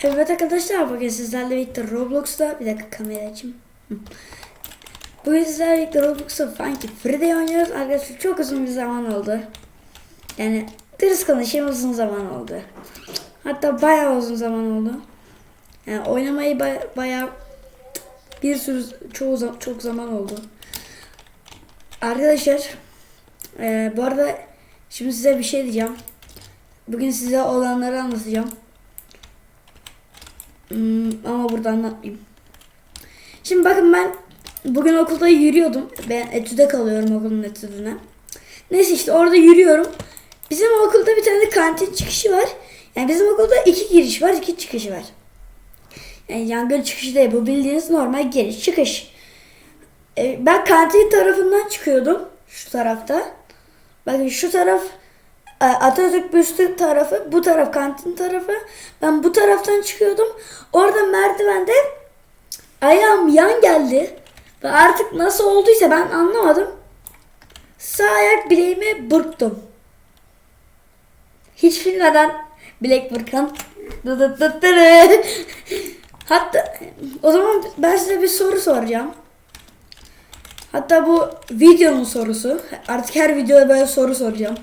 Evet arkadaşlar bugün sizlerle birlikte Roblox'ta bir dakika kamera açayım. Bugün sizlerle birlikte Roblox'ta Funky Friday oynuyoruz. Arkadaşlar çok uzun bir zaman oldu. Yani dürüst konuşayım uzun zaman oldu. Hatta bayağı uzun zaman oldu. Yani oynamayı ba- bayağı bir sürü çoğu za- çok zaman oldu. Arkadaşlar eee, bu arada şimdi size bir şey diyeceğim. Bugün size olanları anlatacağım. Ama burada anlatmayayım. Şimdi bakın ben bugün okulda yürüyordum. Ben etüde kalıyorum okulun etüdüne. Neyse işte orada yürüyorum. Bizim okulda bir tane kantin çıkışı var. Yani bizim okulda iki giriş var, iki çıkışı var. Yani yangın çıkışı değil bu bildiğiniz normal giriş çıkış. Ee, ben kantin tarafından çıkıyordum. Şu tarafta. Bakın şu taraf Atatürk büstü tarafı, bu taraf kantin tarafı. Ben bu taraftan çıkıyordum. Orada merdivende ayağım yan geldi. Ve artık nasıl olduysa ben anlamadım. Sağ ayak bileğimi burktum. Hiç bilmeden bilek burkan. Hatta o zaman ben size bir soru soracağım. Hatta bu videonun sorusu. Artık her videoda böyle soru soracağım.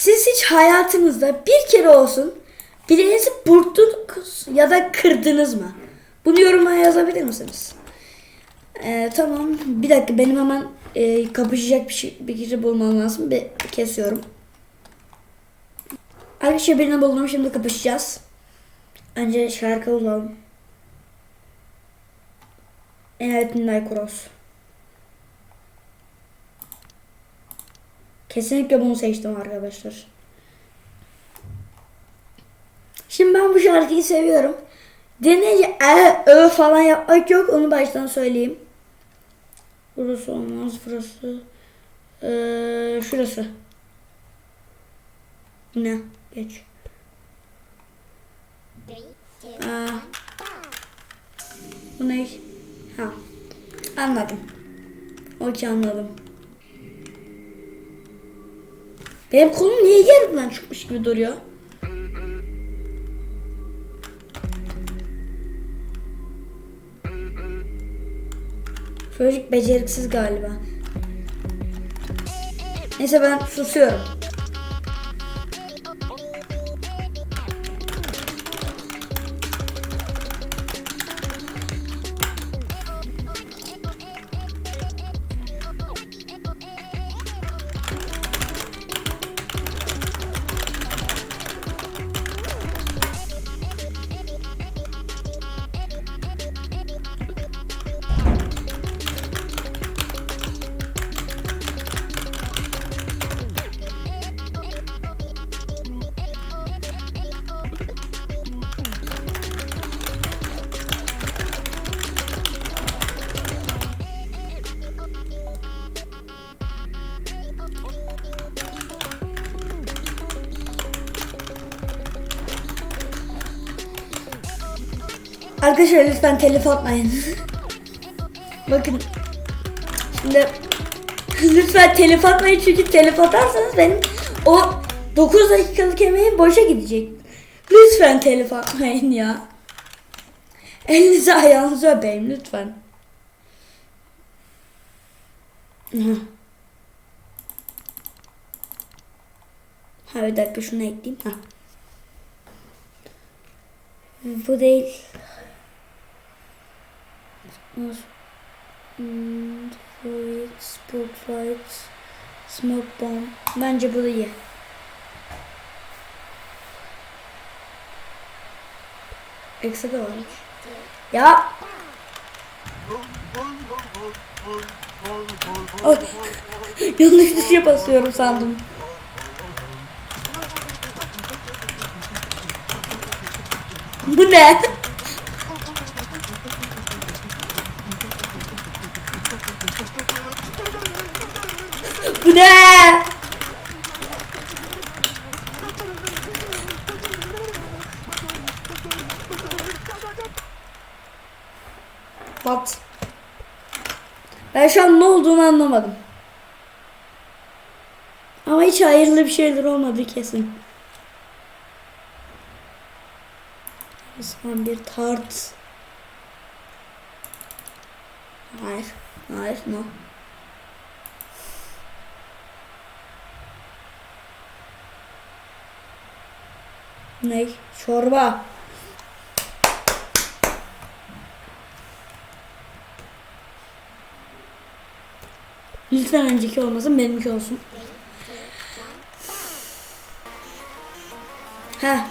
Siz hiç hayatınızda bir kere olsun bileğinizi burktunuz ya da kırdınız mı? Bunu yorumlara yazabilir misiniz? Ee, tamam. Bir dakika benim hemen e, kapışacak bir, şey, bir kişi bulmam lazım. Bir kesiyorum. Arkadaşlar birini buldum. Şimdi kapışacağız. Önce şarkı bulalım. Evet Nilay Cross. Kesinlikle bunu seçtim arkadaşlar. Şimdi ben bu şarkıyı seviyorum. Dinleyince e, ö falan yapmak yok. Onu baştan söyleyeyim. Burası olmaz. Burası. Ee, şurası. Ne? Geç. Aa. Bu ne? Ha. Anladım. Okey anladım. Benim kolum niye yerimden çıkmış gibi duruyor? Çocuk beceriksiz galiba. Neyse ben susuyorum. Arkadaşlar lütfen telif atmayın. Bakın. Şimdi lütfen telif atmayın çünkü telif atarsanız benim o 9 dakikalık emeğim boşa gidecek. Lütfen telif atmayın ya. Elinizi ayağınızı öpeyim lütfen. Ha bir dakika şunu ekleyeyim. Ha. Bu değil. Hmm, Fluid, Spotlight, Smoke Bomb. Bence bu iyi. Eksi de. Ya. Ay, yanlış bir şey basıyorum sandım. Bu ne? Bu ne? What? Ben şu an ne olduğunu anlamadım. Ama hiç hayırlı bir şeyler olmadı kesin. O zaman bir tart. Hayır. Hayır. No. Ne? Çorba. Lütfen önceki olmasın benimki olsun. Ha.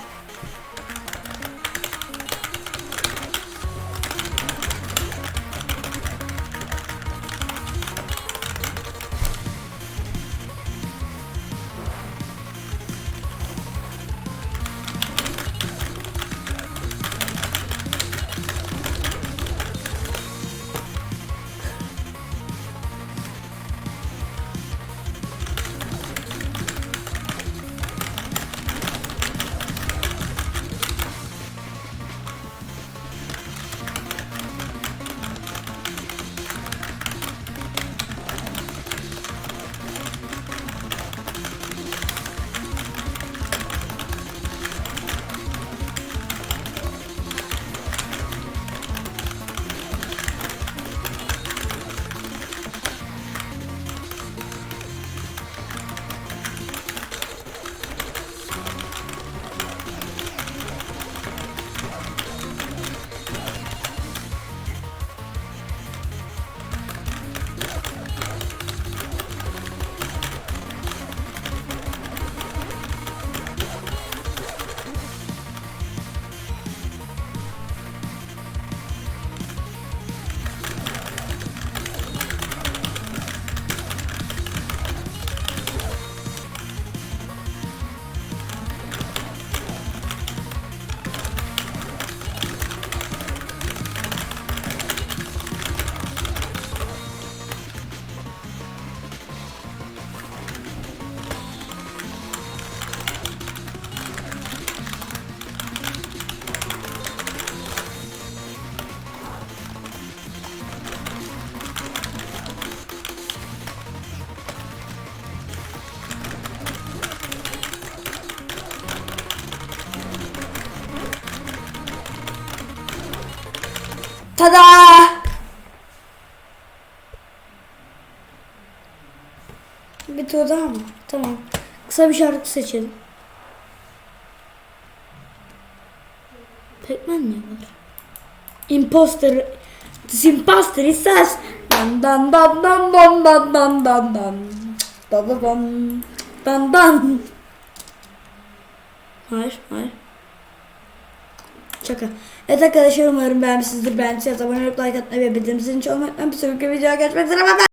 Tada! Bir tur daha mı? Tamam. Kısa bir şarkı seçelim. Pac-Man ne var? Imposter imposter is us. Dan dan dan dan dan dan dan dan dan dan dan dan dan Hayır, hayır. Şaka. Evet arkadaşlar umarım beğenmişsinizdir. Beğendiyseniz abone olup like atmayı ve bildirim zilini çalmayı unutmayın. Bir sonraki videoya görüşmek üzere. Bye bye.